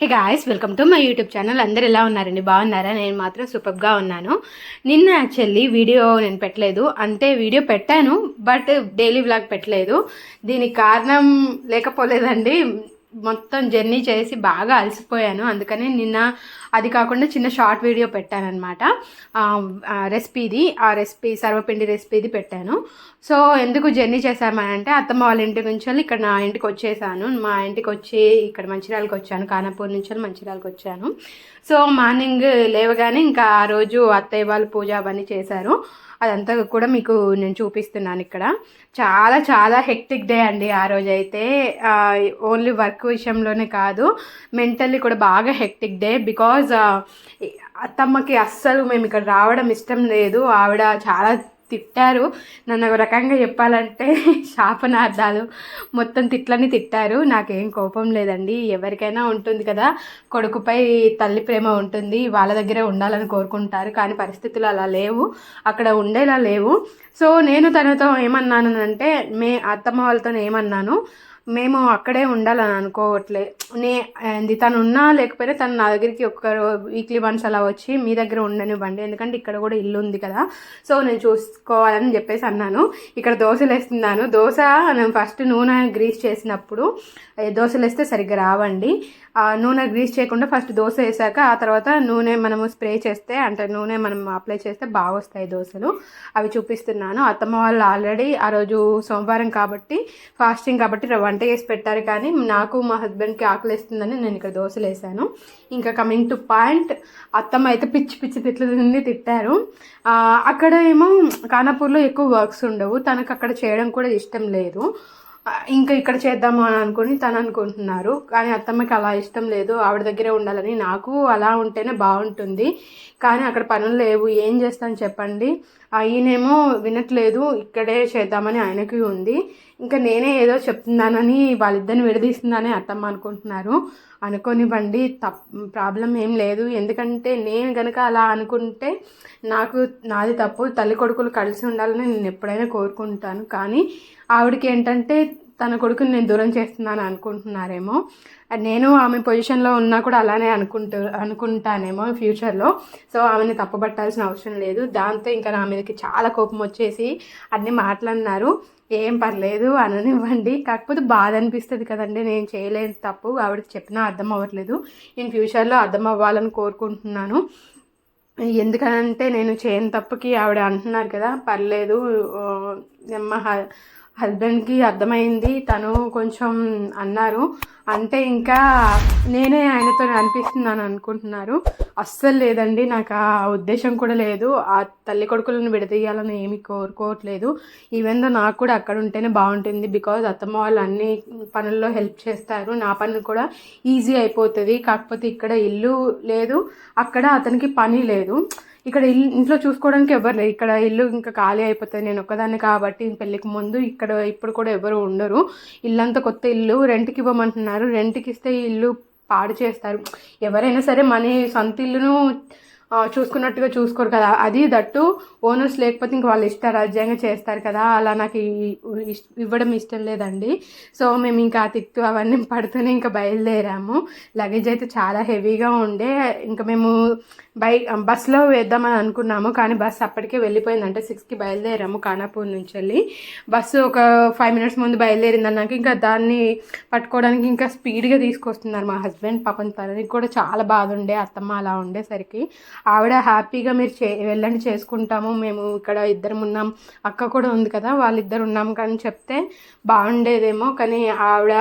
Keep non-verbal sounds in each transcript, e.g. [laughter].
Hey guys welcome to my YouTube channel అందరు ఎలా ఉన్నారండి? బాగున్నారా? నేను మాత్రం సూపర్గా ఉన్నాను. నిన్న యాక్చువల్లీ వీడియో నేను పెట్టలేదు. అంటే వీడియో పెట్టాను బట్ డైలీ వ్లాగ్ పెట్టలేదు. దీనికి కారణం లేకపోలేదండి. మొత్తం జర్నీ చేసి బాగా అలసిపోయాను. అందుకని నిన్న అది కాకుండా చిన్న షార్ట్ వీడియో పెట్టానమాట రెసిపీది ఆ రెసిపీ సర్వపిండి రెసిపీది పెట్టాను. సో ఎందుకు జర్నీ చేశామంటే అత్తమ్మ వాళ్ళ ఇంటి నుంచి వెళ్ళి ఇక్కడ నా ఇంటికి వచ్చేసాను. మా ఇంటికి వచ్చి ఇక్కడ మంచిర్యాలకు వచ్చాను. కానాపూర్ నుంచి వెళ్ళి మంచిర్యాలకు వచ్చాను. సో మార్నింగ్ లేవగానే ఇంకా ఆ రోజు అత్తయ్య వాళ్ళు పూజ అవన్నీ చేశారు. అదంతా కూడా మీకు నేను చూపిస్తున్నాను ఇక్కడ. చాలా చాలా హెక్టిక్ డే అండి ఆ రోజు అయితే ఓన్లీ వర్క్ విషయంలోనే కాదు మెంటల్లీ కూడా బాగా హెక్టిక్ డే. బికాజ్ uh, అత్తమ్మకి అస్సలు మేము ఇక్కడ రావడం ఇష్టం లేదు. ఆవిడ చాలా తిట్టారు. నన్ను ఒక రకంగా చెప్పాలంటే [laughs] శాపనార్థాలు. మొత్తం తిట్లని తిట్టారు. నాకేం కోపం లేదండి. ఎవరికైనా ఉంటుంది కదా. కొడుకుపై తల్లి ప్రేమ ఉంటుంది. వాళ్ళ దగ్గరే ఉండాలని కోరుకుంటారు. కానీ పరిస్థితులు అలా లేవు. అక్కడ ఉండేలా లేవు. సో నేను తనతో ఏమన్నాను అంటే మే అత్తమ్మ వాళ్ళతో ఏమన్నాను. మేము అక్కడే ఉండాలని అనుకోవట్లే. నే ఏంది తను ఉన్నా లేకపోయినా తను నా దగ్గరికి ఒక్క వీక్లీ వన్స్ అలా వచ్చి మీ దగ్గర ఉండనివ్వండి. ఎందుకంటే ఇక్కడ కూడా ఇల్లు ఉంది కదా. సో నేను చూసుకోవాలని చెప్పేసి అన్నాను. ఇక్కడ దోశలు వేస్తున్నాను. దోశ నేను ఫస్ట్ నూనె గ్రీస్ చేసినప్పుడు దోశలు వేస్తే సరిగ్గా రావండి. నూనె గ్రీస్ చేయకుండా ఫస్ట్ దోశ వేసాక ఆ తర్వాత నూనె మనము స్ప్రే చేస్తే అంటే నూనె మనం అప్లై చేస్తే బాగా వస్తాయి దోశలు. అవి చూపిస్తున్నాను. అత్తమ్మ వాళ్ళు ఆల్రెడీ ఆ రోజు సోమవారం కాబట్టి ఫాస్టింగ్ కాబట్టి వంట చేసి పెట్టారు కానీ నాకు మా హస్బెండ్కి ఆకలిస్తుందని నేను ఇక్కడ దోశలు వేసాను. ఇంకా కమింగ్ టు పాయింట్ అత్తమ్మ అయితే పిచ్చి పిచ్చి తిట్లు తింది తిట్టారు. అక్కడ ఏమో కానాపూర్లో ఎక్కువ వర్క్స్ ఉండవు. తనకు అక్కడ చేయడం కూడా ఇష్టం లేదు. ఇంకా ఇక్కడ చేద్దాము అని అనుకుని తను అనుకుంటున్నారు. కానీ అత్తమ్మకి అలా ఇష్టం లేదు. ఆవిడ దగ్గరే ఉండాలని నాకు అలా ఉంటేనే బాగుంటుంది. కానీ అక్కడ పనులు లేవు. ఏం చేస్తాను చెప్పండి. ఈయనేమో వినట్లేదు. ఇక్కడే చేద్దామని ఆయనకి ఉంది. ఇంకా నేనే ఏదో చెప్తున్నానని వాళ్ళిద్దరిని విడదీస్తుందని అత్తమ్మ అనుకుంటున్నారు. అనుకోనివ్వండి తప్ ప్రాబ్లం ఏం లేదు. ఎందుకంటే నేను కనుక అలా అనుకుంటే నాకు నాది తప్పు తల్లి కొడుకులు కలిసి ఉండాలని నేను ఎప్పుడైనా కోరుకుంటాను. కానీ ఆవిడకి ఏంటంటే తన కొడుకుని నేను దూరం చేస్తున్నాను అనుకుంటున్నారేమో. నేను ఆమె పొజిషన్లో ఉన్నా కూడా అలానే అనుకుంటూ అనుకుంటానేమో ఫ్యూచర్లో. సో ఆమెని తప్పబట్టాల్సిన అవసరం లేదు. దాంతో ఇంకా నా మీదకి చాలా కోపం వచ్చేసి అన్ని మాట్లాడినారు ఏం పర్లేదు అననివ్వండి. కాకపోతే బాధ అనిపిస్తుంది కదండి నేను చేయలేని తప్పు. ఆవిడకి చెప్పినా అర్థం అవ్వట్లేదు. నేను ఫ్యూచర్లో అర్థం అవ్వాలని కోరుకుంటున్నాను. ఎందుకనంటే నేను చేయని తప్పుకి ఆవిడ అంటున్నారు కదా పర్లేదు మా హస్బెండ్కి అర్థమైంది తను కొంచెం అన్నారు. అంటే ఇంకా నేనే ఆయనతో అనిపిస్తున్నాను అనుకుంటున్నారు. అస్సలు లేదండి నాకు ఆ ఉద్దేశం కూడా లేదు. ఆ తల్లి కొడుకులను విడదీయాలని ఏమి కోరుకోవట్లేదు. ఈవెన్ దో నాకు కూడా అక్కడ ఉంటేనే బాగుంటుంది బికాజ్ అత్తమ్మ వాళ్ళు అన్ని పనుల్లో హెల్ప్ చేస్తారు. నా పని కూడా ఈజీ అయిపోతుంది. కాకపోతే ఇక్కడ ఇల్లు లేదు అక్కడ అతనికి పని లేదు. ఇక్కడ ఇల్లు ఇంట్లో చూసుకోవడానికి ఎవరు లేరు. ఇక్కడ ఇల్లు ఇంకా ఖాళీ అయిపోతుంది. నేను ఒక్కదాన్ని కాబట్టి పెళ్ళికి ముందు ఇక్కడ ఇప్పుడు కూడా ఎవరు ఉండరు. ఇల్లంతా కొత్త ఇల్లు రెంట్కి ఇవ్వమంటున్నారు. రెంట్కి ఇస్తే ఇల్లు పాడు చేస్తారు. ఎవరైనా సరే మన సొంత ఇల్లును చూసుకున్నట్టుగా చూసుకోరు కదా. అది దట్టు ఓనర్స్ లేకపోతే ఇంక వాళ్ళు ఇష్టారాజ్యంగా చేస్తారు కదా. అలా నాకు ఇవ్వడం ఇష్టం లేదండి. సో మేము ఇంకా తిక్కు అవన్నీ పడుతూనే ఇంకా బయలుదేరాము. లగేజ్ అయితే చాలా హెవీగా ఉండే. ఇంకా మేము బై బస్సులో వేద్దామని అనుకున్నాము కానీ బస్సు అప్పటికే వెళ్ళిపోయింది అంటే సిక్స్కి బయలుదేరాము కానాపూర్ నుంచి వెళ్ళి బస్సు ఒక ఫైవ్ మినిట్స్ ముందు బయలుదేరింది అన్నాక ఇంకా దాన్ని పట్టుకోవడానికి ఇంకా స్పీడ్గా తీసుకొస్తున్నారు మా హస్బెండ్ పాపం తనకి కూడా చాలా బాధ ఉండే అత్తమ్మ అలా ఉండేసరికి. ఆవిడ హ్యాపీగా మీరు చే వెళ్ళండి చేసుకుంటాము మేము ఇక్కడ ఇద్దరం ఉన్నాం అక్క కూడా ఉంది కదా వాళ్ళిద్దరు ఉన్నాం కానీ చెప్తే బాగుండేదేమో కానీ ఆవిడ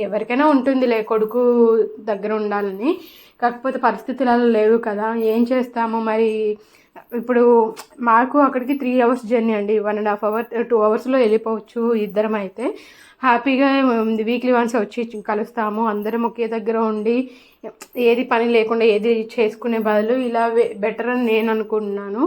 ఎవరికైనా ఉంటుందిలే కొడుకు దగ్గర ఉండాలని. కాకపోతే పరిస్థితులు అలా లేవు కదా. ఏం చేస్తాము మరి? ఇప్పుడు మాకు అక్కడికి త్రీ అవర్స్ జర్నీ అండి. One and half hour two అవర్స్లో వెళ్ళిపోవచ్చు ఇద్దరం అయితే. హ్యాపీగా వీక్లీ వన్స్ వచ్చి కలుస్తాము. అందరం ఒకే దగ్గర ఉండి ఏది పని లేకుండా ఏది చేసుకునే బదులు ఇలా బెటర్ అని నేను అనుకుంటున్నాను.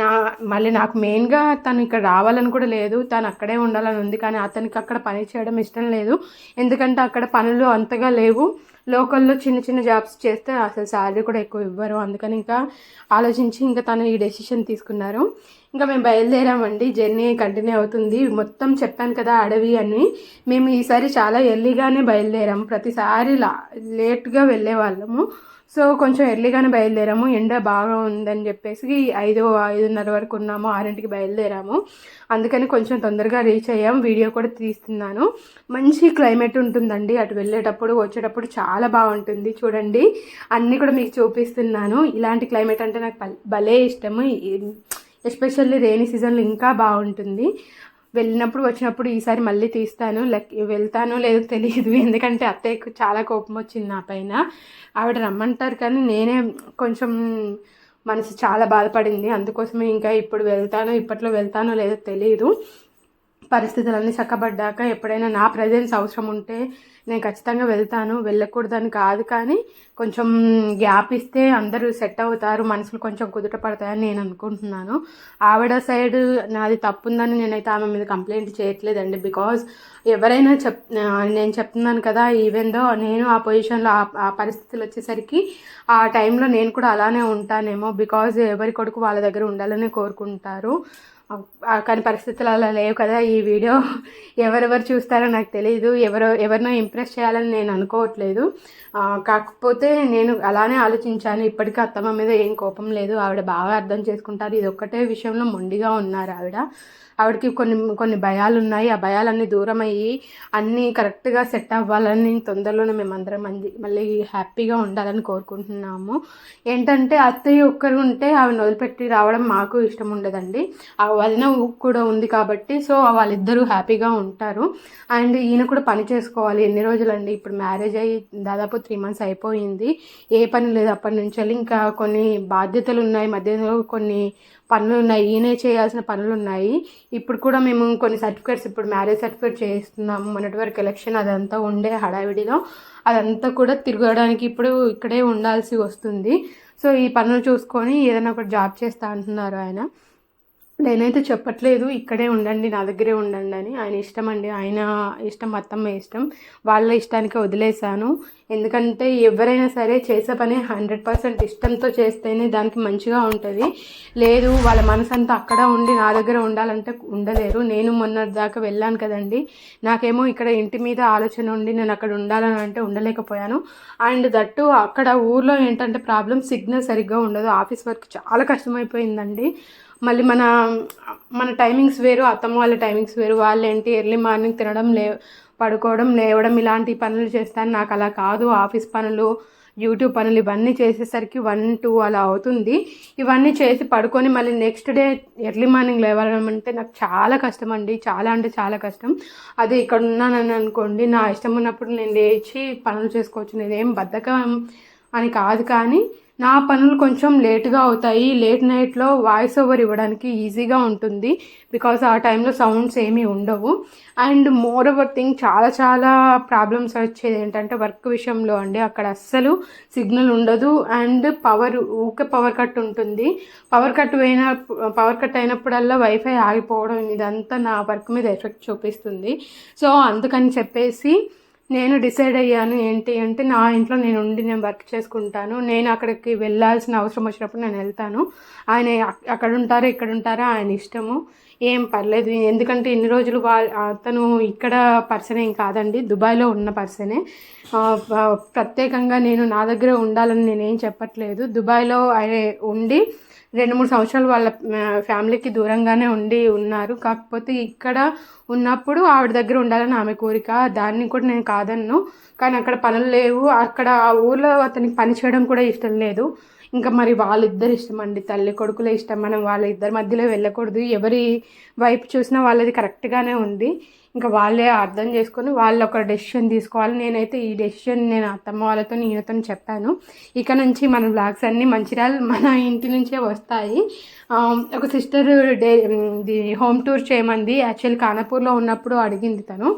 నా మళ్ళీ నాకు మెయిన్గా తను ఇక్కడ రావాలని కూడా లేదు. తను అక్కడే ఉండాలని ఉంది కానీ అతనికి అక్కడ పని చేయడం ఇష్టం లేదు. ఎందుకంటే అక్కడ పనులు అంతగా లేవు. లోకల్లో చిన్న చిన్న జాబ్స్ చేస్తే అసలు శాలరీ కూడా ఎక్కువ ఇవ్వరు. అందుకని ఇంకా ఆలోచించి ఇంకా తను ఈ డెసిషన్ తీసుకున్నారు. ఇంకా మేము బయలుదేరామండి. జర్నీ కంటిన్యూ అవుతుంది. మొత్తం చెప్పాను కదా అడవి అని. మేము ఈసారి చాలా ఎర్లీగానే బయలుదేరాము. ప్రతిసారి లా లేట్గా వెళ్ళే వాళ్ళము. సో కొంచెం ఎర్లీగానే బయలుదేరాము. ఎండ బాగా ఉందని చెప్పేసి ఐదు ఐదున్నర వరకు ఉన్నాము. ఆరింటికి బయలుదేరాము. అందుకని కొంచెం తొందరగా రీచ్ అయ్యాం వీడియో కూడా తీస్తున్నాను. మంచి క్లైమేట్ ఉంటుందండి. అటు వెళ్ళేటప్పుడు వచ్చేటప్పుడు చాలా బాగుంటుంది. చూడండి. అన్నీ కూడా మీకు చూపిస్తున్నాను. ఇలాంటి క్లైమేట్ అంటే నాకు భలే- భలే ఇష్టము. ఎస్పెషల్లీ రెయినీ సీజన్లో ఇంకా బాగుంటుంది. వెళ్ళినప్పుడు వచ్చినప్పుడు ఈసారి మళ్ళీ తీస్తాను. లెక్ వెళ్తానో లేదో తెలియదు. [laughs] ఎందుకంటే అత్తయ్యకు చాలా కోపం వచ్చింది నా పైన. ఆవిడ రమ్మంటారు కానీ నేనే కొంచెం మనసు చాలా బాధపడింది. అందుకోసమే ఇంకా ఇప్పుడు వెళ్తానో ఇప్పట్లో వెళ్తానో లేదో తెలియదు పరిస్థితులన్నీ చక్కబడ్డాక ఎప్పుడైనా నా ప్రజెన్స్ అవసరం ఉంటే నేను ఖచ్చితంగా వెళ్తాను. వెళ్ళకూడదని కాదు కానీ కొంచెం గ్యాప్ ఇస్తే అందరూ సెట్ అవుతారు. మనసులు కొంచెం కుదుట పడతాయని నేను అనుకుంటున్నాను. ఆవిడ సైడ్ నాది తప్పుందని నేనైతే ఆమె మీద కంప్లైంట్ చేయట్లేదండి. బికాజ్ ఎవరైనా చెప్ నేను చెప్తున్నాను కదా ఈవెన్ దో నేను ఆ పొజిషన్లో ఆ ఆ పరిస్థితులు వచ్చేసరికి ఆ టైంలో నేను కూడా అలానే ఉంటానేమో. బికాజ్ ఎవరి కొడుకు వాళ్ళ దగ్గర ఉండాలని కోరుకుంటారు. కానీ పరిస్థితులు అలా లేవు కదా ఈ వీడియో. ఎవరెవరు చూస్తారో నాకు తెలియదు ఎవరో ఎవరినో ఇంప్రెస్ చేయాలని నేను అనుకోవట్లేదు. కాకపోతే నేను అలానే ఆలోచించాను. ఇప్పటికీ అత్తమ్మ మీద ఏం కోపం లేదు. ఆవిడ బాగా అర్థం చేసుకుంటారు. ఇది ఒక్కటే విషయంలో మొండిగా ఉన్నారు ఆవిడ. ఆవిడకి కొన్ని కొన్ని భయాలు ఉన్నాయి ఆ భయాలన్నీ దూరం అయ్యి అన్నీ కరెక్ట్గా సెట్ అవ్వాలని తొందరలోనే మేమందరం మంది మళ్ళీ హ్యాపీగా ఉండాలని కోరుకుంటున్నాము. ఏంటంటే అత్తయ్య ఒక్కరు ఉంటే ఆవిడని వదిలిపెట్టి రావడం మాకు ఇష్టం ఉండదండి. ఆ వదిన కూడా ఉంది కాబట్టి సో వాళ్ళిద్దరూ హ్యాపీగా ఉంటారు. అండ్ ఈయన కూడా పని చేసుకోవాలి. ఎన్ని రోజులండి? ఇప్పుడు మ్యారేజ్ అయ్యి దాదాపు త్రీ మంత్స్ అయిపోయింది. ఏ పని లేదు అప్పటి నుంచి. వెళ్ళి ఇంకా కొన్ని బాధ్యతలు ఉన్నాయి మధ్యలో కొన్ని పనులు ఉన్నాయి ఈయనే చేయాల్సిన పనులు ఉన్నాయి ఇప్పుడు కూడా మేము కొన్ని సర్టిఫికేట్స్ ఇప్పుడు మ్యారేజ్ సర్టిఫికేట్ చేస్తున్నాము మొన్నటి వరకు ఎలక్షన్ అదంతా ఉండే హడావిడిలో అదంతా కూడా తిరగడానికి ఇప్పుడు ఇక్కడే ఉండాల్సి వస్తుంది. సో ఈ పనులు చూసుకొని ఏదైనా ఒకటి జాబ్ చేస్తా అంటున్నారు ఆయన. నేనైతే చెప్పట్లేదు ఇక్కడే ఉండండి నా దగ్గరే ఉండండి అని. ఆయన ఇష్టం అండి. ఆయన ఇష్టం అత్తమ్మ ఇష్టం. వాళ్ళ ఇష్టానికి వదిలేశాను. ఎందుకంటే ఎవరైనా సరే చేసే పని హండ్రెడ్ పర్సెంట్ ఇష్టంతో చేస్తేనే దానికి మంచిగా ఉంటుంది. లేదు వాళ్ళ మనసు అంతా అక్కడ ఉండి నా దగ్గర ఉండాలంటే ఉండలేరు. నేను మొన్నటి దాకా వెళ్ళాను కదండి. నాకేమో ఇక్కడ ఇంటి మీద ఆలోచన ఉండి నేను అక్కడ ఉండాలని అంటే ఉండలేకపోయాను. అండ్ దట్టు అక్కడ ఊర్లో ఏంటంటే ప్రాబ్లం సిగ్నల్ సరిగ్గా ఉండదు. ఆఫీస్ వర్క్ చాలా కష్టమైపోయిందండి. మళ్ళీ మన మన టైమింగ్స్ వేరు అత్తమ్మ వాళ్ళ టైమింగ్స్ వేరు వాళ్ళు ఏంటి ఎర్లీ మార్నింగ్ తినడం లే పడుకోవడం లేవడం ఇలాంటి పనులు చేస్తాను. నాకు అలా కాదు ఆఫీస్ పనులు యూట్యూబ్ పనులు ఇవన్నీ చేసేసరికి వన్ టూ అలా అవుతుంది. ఇవన్నీ చేసి పడుకొని మళ్ళీ నెక్స్ట్ డే ఎర్లీ మార్నింగ్ లేవడం అంటే నాకు చాలా కష్టం అండి చాలా అంటే చాలా కష్టం. అది ఇక్కడ ఉన్నానని అనుకోండి నా ఇష్టం ఉన్నప్పుడు నేను లేచి పనులు చేసుకోవచ్చు. నేనేం బద్ధకం అని కాదు కానీ నా పనులు కొంచెం లేట్గా అవుతాయి. లేట్ నైట్లో వాయిస్ ఓవర్ ఇవ్వడానికి ఈజీగా ఉంటుంది. బికాస్ ఆ టైంలో సౌండ్స్ ఏమీ ఉండవు. అండ్ మోర్ ఓవర్ థింగ్ చాలా చాలా ప్రాబ్లమ్స్ వచ్చేది ఏంటంటే వర్క్ విషయంలో అండి. అక్కడ అస్సలు సిగ్నల్ ఉండదు. అండ్ పవర్ ఊకే పవర్ కట్ ఉంటుంది. పవర్ కట్ అయిన పవర్ కట్ అయినప్పుడల్లా వైఫై ఆగిపోవడం ఇదంతా నా వర్క్ మీద ఎఫెక్ట్ చూపిస్తుంది. సో అందుకని చెప్పేసి నేను డిసైడ్ అయ్యాను ఏంటి అంటే నా ఇంట్లో నేను ఉండి నేను వర్క్ చేసుకుంటాను. నేను అక్కడికి వెళ్ళాల్సిన అవసరం వచ్చినప్పుడు నేను వెళ్తాను. ఆయన అక్కడ ఉంటారా ఇక్కడ ఉంటారా ఆయన ఇష్టము. ఏం పర్లేదు. ఎందుకంటే ఇన్ని రోజులు వా అతను ఇక్కడ పర్సన్ ఏం కాదండి. దుబాయ్లో ఉన్న పర్సనే ప్రత్యేకంగా నేను నా దగ్గర ఉండాలని నేనేం చెప్పట్లేదు. దుబాయ్లో ఆయన ఉండి రెండు మూడు సంవత్సరాలు వాళ్ళ ఫ్యామిలీకి దూరంగానే ఉండి ఉన్నారు. కాకపోతే ఇక్కడ ఉన్నప్పుడు ఆవిడ దగ్గర ఉండాలని ఆమె కోరిక. దాన్ని కూడా నేను కాదన్ను. కానీ అక్కడ పనులు లేవు. అక్కడ ఆ ఊర్లో అతనికి పని చేయడం కూడా ఇష్టం లేదు. ఇంకా మరి వాళ్ళిద్దరు ఇష్టం అండి తల్లి కొడుకులే ఇష్టం. మనం వాళ్ళ ఇద్దరి మధ్యలో వెళ్ళకూడదు. ఎవరి వైపు చూసినా వాళ్ళది కరెక్ట్గానే ఉంది. ఇంకా వాళ్ళే అర్థం చేసుకొని వాళ్ళు ఒక డెసిషన్ తీసుకోవాలి. నేనైతే ఈ డెసిషన్ నేను అత్తమ్మ వాళ్ళతో ఈయనతో చెప్పాను. ఇక నుంచి మన బ్లాగ్స్ అన్నీ మంచిర్యాల మన ఇంటి నుంచే వస్తాయి. ఒక సిస్టర్ డే హోమ్ టూర్ చేయమంది. యాక్చువల్ కానపూర్లో ఉన్నప్పుడు అడిగింది తను.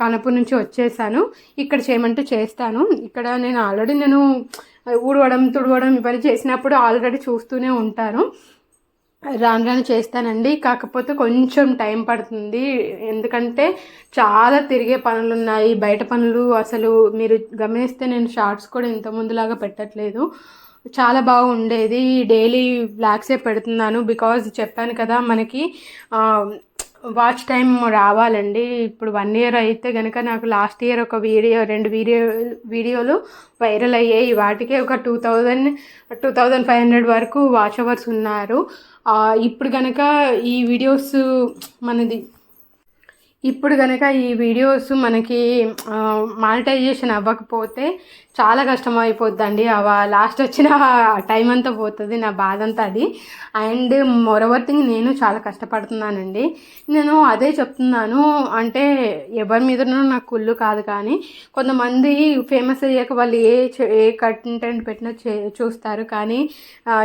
కానపూర్ నుంచి వచ్చేసాను. ఇక్కడ చేయమంటే చేస్తాను. ఇక్కడ నేను ఆల్రెడీ నేను ఊడవడం తుడవడం ఇవన్నీ చేసినప్పుడు ఆల్రెడీ చూస్తూనే ఉంటాను. రాను రాను చేస్తానండి. కాకపోతే కొంచెం టైం పడుతుంది. ఎందుకంటే చాలా తిరిగే పనులు ఉన్నాయి. బయట పనులు అసలు మీరు గమనిస్తే నేను షార్ట్స్ కూడా ఇంత ముందులాగా పెట్టట్లేదు. చాలా బాగుండేది డైలీ బ్లాగ్సే పెడుతున్నాను. బికాజ్ చెప్పాను కదా మనకి వాచ్ టైం రావాలండి. ఇప్పుడు వన్ ఇయర్ అయితే కనుక నాకు లాస్ట్ ఇయర్ ఒక వీడియో రెండు వీడియో వీడియోలు వైరల్ అయ్యాయి. వాటికే ఒక two thousand two thousand five hundred వరకు వాచ్ అవర్స్ ఉన్నారు. ఇప్పుడు కనుక ఈ వీడియోస్ మనది ఇప్పుడు కనుక ఈ వీడియోస్ మనకి మానిటైజేషన్ అవ్వకపోతే చాలా కష్టం అయిపోద్దండి అవ లాస్ట్ వచ్చిన టైం అంతా పోతుంది నా బాధ అంతా అది. అండ్ మోరవర్ థింగ్ నేను చాలా కష్టపడుతున్నానండి. నేను అదే చెప్తున్నాను. అంటే ఎవరి మీదనో నాకు కుళ్ళు కాదు కానీ కొంతమంది ఫేమస్ అయ్యాక వాళ్ళు ఏ ఏ కంటెంట్ పెట్టినా చే చూస్తారు. కానీ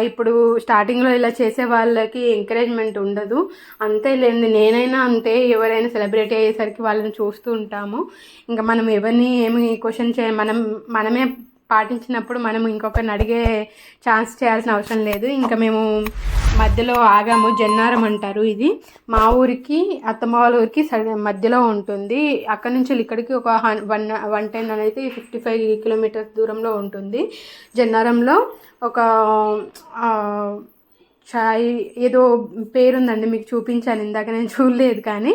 ఇప్పుడు స్టార్టింగ్లో ఇలా చేసే వాళ్ళకి ఎంకరేజ్మెంట్ ఉండదు. అంతే లేని నేనైనా అంతే ఎవరైనా సెలబ్రిటీ అయ్యేసరికి వాళ్ళని చూస్తూ ఉంటాము. ఇంకా మనం ఎవరిని ఏమి క్వశ్చన్ చేయ మనం మనమే పాటించినప్పుడు మనం ఇంకొకరిని అడిగే ఛాన్స్ చేయాల్సిన అవసరం లేదు. ఇంకా మేము మధ్యలో ఆగాము. జన్నారం అంటారు ఇది. మా ఊరికి అత్తమ్మ వాళ్ళ ఊరికి మధ్యలో ఉంటుంది. అక్కడ నుంచి ఇక్కడికి ఒక హన్ వన్ వన్ టెన్ అనేది ఫిఫ్టీ ఫైవ్ కిలోమీటర్స్ దూరంలో ఉంటుంది. జన్నారంలో ఒక చాయ్ ఏదో పేరుందండి మీకు చూపించాను ఇందాక నేను చూడలేదు కానీ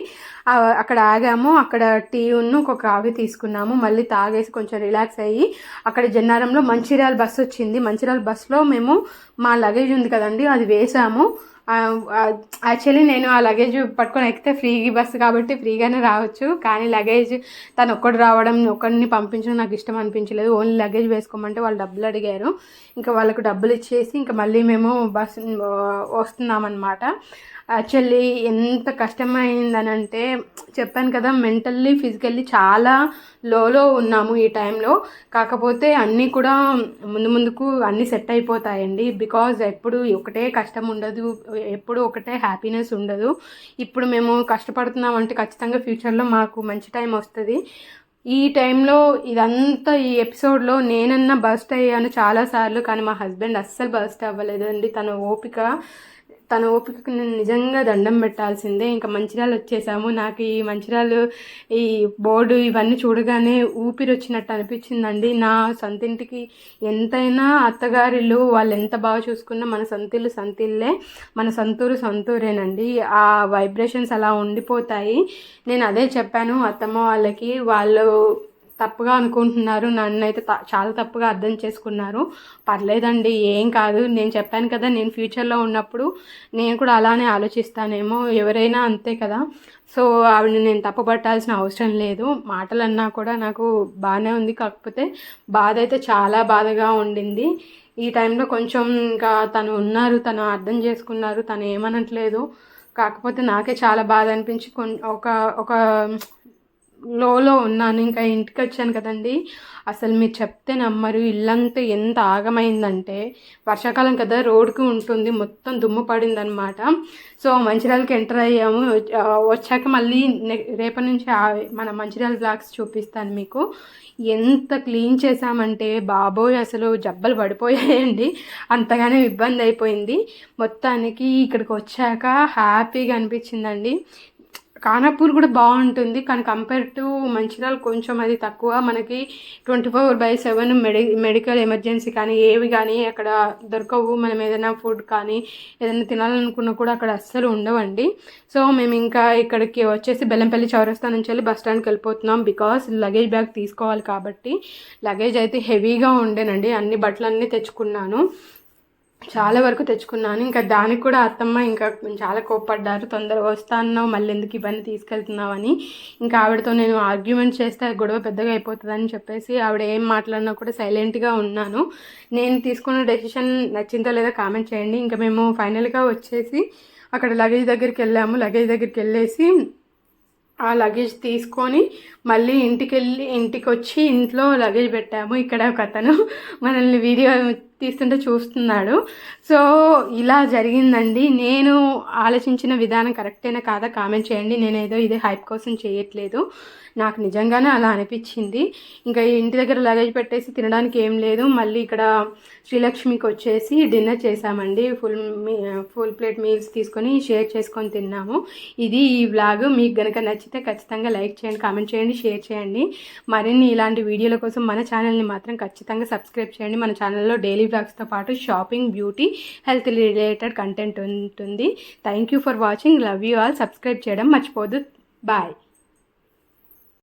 అక్కడ ఆగాము. అక్కడ టీ ఉన్ను ఒక కాఫీ తీసుకున్నాము. మళ్ళీ తాగేసి కొంచెం రిలాక్స్ అయ్యి అక్కడ జన్నారంలో మంచిర్యాల బస్సు వచ్చింది. మంచిర్యాల బస్సులో మేము మా లగేజ్ ఉంది కదండి అది వేసాము. యాక్చువల్లీ నేను ఆ లగేజ్ పట్టుకొని ఎక్కితే ఫ్రీ బస్సు కాబట్టి ఫ్రీగానే రావచ్చు. కానీ లగేజ్ తను ఒక్కడు రావడం ఒక్కడిని పంపించడం నాకు ఇష్టం అనిపించలేదు. ఓన్లీ లగేజ్ వేసుకోమంటే వాళ్ళు డబ్బులు అడిగారు. ఇంకా వాళ్ళకు డబ్బులు ఇచ్చేసి ఇంకా మళ్ళీ మేము బస్సు వస్తున్నామన్నమాట. యాక్చువల్లీ ఎంత కష్టమైందనంటే చెప్పాను కదా మెంటల్లీ ఫిజికల్లీ చాలా లోలో ఉన్నాము ఈ టైంలో. కాకపోతే అన్నీ కూడా ముందు ముందుకు అన్నీ సెట్ అయిపోతాయండి. బికాజ్ ఎప్పుడు ఒకటే కష్టం ఉండదు ఎప్పుడు ఒకటే హ్యాపీనెస్ ఉండదు. ఇప్పుడు మేము కష్టపడుతున్నాం అంటే ఖచ్చితంగా ఫ్యూచర్లో మాకు మంచి టైం వస్తుంది. ఈ టైంలో ఇదంతా ఈ ఎపిసోడ్లో నేనన్నా బస్ట్ అయ్యాను చాలాసార్లు కానీ మా హస్బెండ్ అస్సలు బస్ట్ అవ్వలేదండి. తన ఓపిక తన ఓపికకు నేను నిజంగా దండం పెట్టాల్సిందే. ఇంకా మంచిర్యాలు వచ్చేసాము. నాకు ఈ మంచిర్యాలు ఈ బోర్డు ఇవన్నీ చూడగానే ఊపిరి వచ్చినట్టు అనిపించిందండి. నా సొంతింటికి ఎంతైనా అత్తగారిళ్ళు వాళ్ళు ఎంత బాగా చూసుకున్నా మన సొంతిల్లు సొంతిల్లే. మన సొంతూరు సొంతూరేనండి. ఆ వైబ్రేషన్స్ అలా ఉండిపోతాయి. నేను అదే చెప్పాను అత్తమ్మ వాళ్ళకి. వాళ్ళు తప్పుగా అనుకుంటున్నారు. నన్ను అయితే త- చాలా తప్పుగా అర్థం చేసుకున్నారు. పర్లేదండి ఏం కాదు. నేను చెప్పాను కదా నేను ఫ్యూచర్లో ఉన్నప్పుడు నేను కూడా అలానే ఆలోచిస్తానేమో. ఎవరైనా అంతే కదా. సో ఆవిడని నేను తప్పుపట్టాల్సిన అవసరం లేదు. మాటలన్నా కూడా నాకు బాగానే ఉంది. కాకపోతే బాధ అయితే చాలా బాధగా ఉండింది. ఈ టైంలో కొంచెం ఇంకా తను ఉన్నారు తను అర్థం చేసుకున్నారు తను ఏమనట్లేదు. కాకపోతే నాకే చాలా బాధ అనిపించి కొన్ ఒక ఒక లోలో ఉన్నాను ఇంకా ఇంటికి వచ్చాను కదండి. అసలు మీరు చెప్తే నమ్మరు. ఇల్లంతా ఎంత ఆగమైందంటే వర్షాకాలం కదా రోడ్కి ఉంటుంది మొత్తం దుమ్ము పడిందనమాట సో మంచిర్యాలకి ఎంటర్ అయ్యాము. వచ్చాక మళ్ళీ రేపటి నుంచి ఆ- మన మంచిర్యాల బ్లాగ్స్ చూపిస్తాను మీకు. ఎంత క్లీన్ చేసామంటే బాబోయ్ అసలు జబ్బలు పడిపోయాయండి. అంతగానే ఇబ్బంది అయిపోయింది. మొత్తానికి ఇక్కడికి వచ్చాక హ్యాపీగా అనిపించిందండి. ఖానాపూర్ కూడా బాగుంటుంది కానీ కంపేర్ టు మంచిర్యాల కొంచెం అది తక్కువ. మనకి twenty four by seven medi medical emergency కానీ ఏవి కానీ అక్కడ దొరకవు. మనం ఏదైనా ఫుడ్ కానీ ఏదైనా తినాలనుకున్నా కూడా అక్కడ అస్సలు ఉండవండి. సో మేము ఇంకా ఇక్కడికి వచ్చేసి బెల్లంపల్లి చౌరస్తా నుంచి వెళ్ళి బస్ స్టాండ్కి వెళ్ళిపోతున్నాం. బికాస్ లగేజ్ బ్యాగ్ తీసుకోవాలి కాబట్టి. లగేజ్ అయితే హెవీగా ఉండేనండి. అన్ని బట్టలన్నీ తెచ్చుకున్నాను. చాలా వరకు తెచ్చుకున్నాను. ఇంకా దానికి కూడా అత్తమ్మ ఇంకా చాలా కోప్పడ్డారు. తొందరగా వస్తా అన్నావు మళ్ళీ ఎందుకు ఇవన్నీ తీసుకెళ్తున్నావు అని. ఇంకా ఆవిడతో నేను ఆర్గ్యుమెంట్ చేస్తే గొడవ పెద్దగా అయిపోతుందని చెప్పేసి ఆవిడ ఏం మాట్లాడినా కూడా సైలెంట్గా ఉన్నాను. నేను తీసుకున్న డెసిషన్ నచ్చిందో లేదో కామెంట్ చేయండి. ఇంకా మేము ఫైనల్గా వచ్చేసి అక్కడ లగేజ్ దగ్గరికి వెళ్ళాము. లగేజ్ దగ్గరికి వెళ్ళేసి ఆ లగేజ్ తీసుకొని మళ్ళీ ఇంటికి వెళ్ళి ఇంటికి వచ్చి ఇంట్లో లగేజ్ పెట్టాము. ఇక్కడ ఒక అతను మనల్ని వీడియో తీస్తుంటే చూస్తున్నాడు. సో ఇలా జరిగిందండి. నేను ఆలోచించిన విధానం కరెక్టేనా కాదా కామెంట్ చేయండి. నేను ఏదో హైప్ కోసం చేయట్లేదు. నాకు నిజంగానే అలా అనిపించింది. ఇంకా ఇంటి దగ్గర లగేజ్ పెట్టేసి తినడానికి ఏం లేదు. మళ్ళీ ఇక్కడ శ్రీలక్ష్మికి వచ్చేసి డిన్నర్ చేసామండి ఫుల్ మీ ఫుల్ ప్లేట్ మీల్స్ తీసుకొని షేర్ చేసుకొని తిన్నాము. ఇది ఈ వ్లాగ్ మీకు గనక నచ్చితే ఖచ్చితంగా లైక్ చేయండి కామెంట్ చేయండి షేర్ చేయండి. మరిన్ని ఇలాంటి వీడియోల కోసం మన ఛానల్ని మాత్రం ఖచ్చితంగా సబ్స్క్రైబ్ చేయండి. మన ఛానల్లో డైలీ బ్లాగ్స్తో పాటు shopping beauty health related content ఉంటుంది. Thank you for watching love you all subscribe చేయడం మర్చిపోదు బాయ్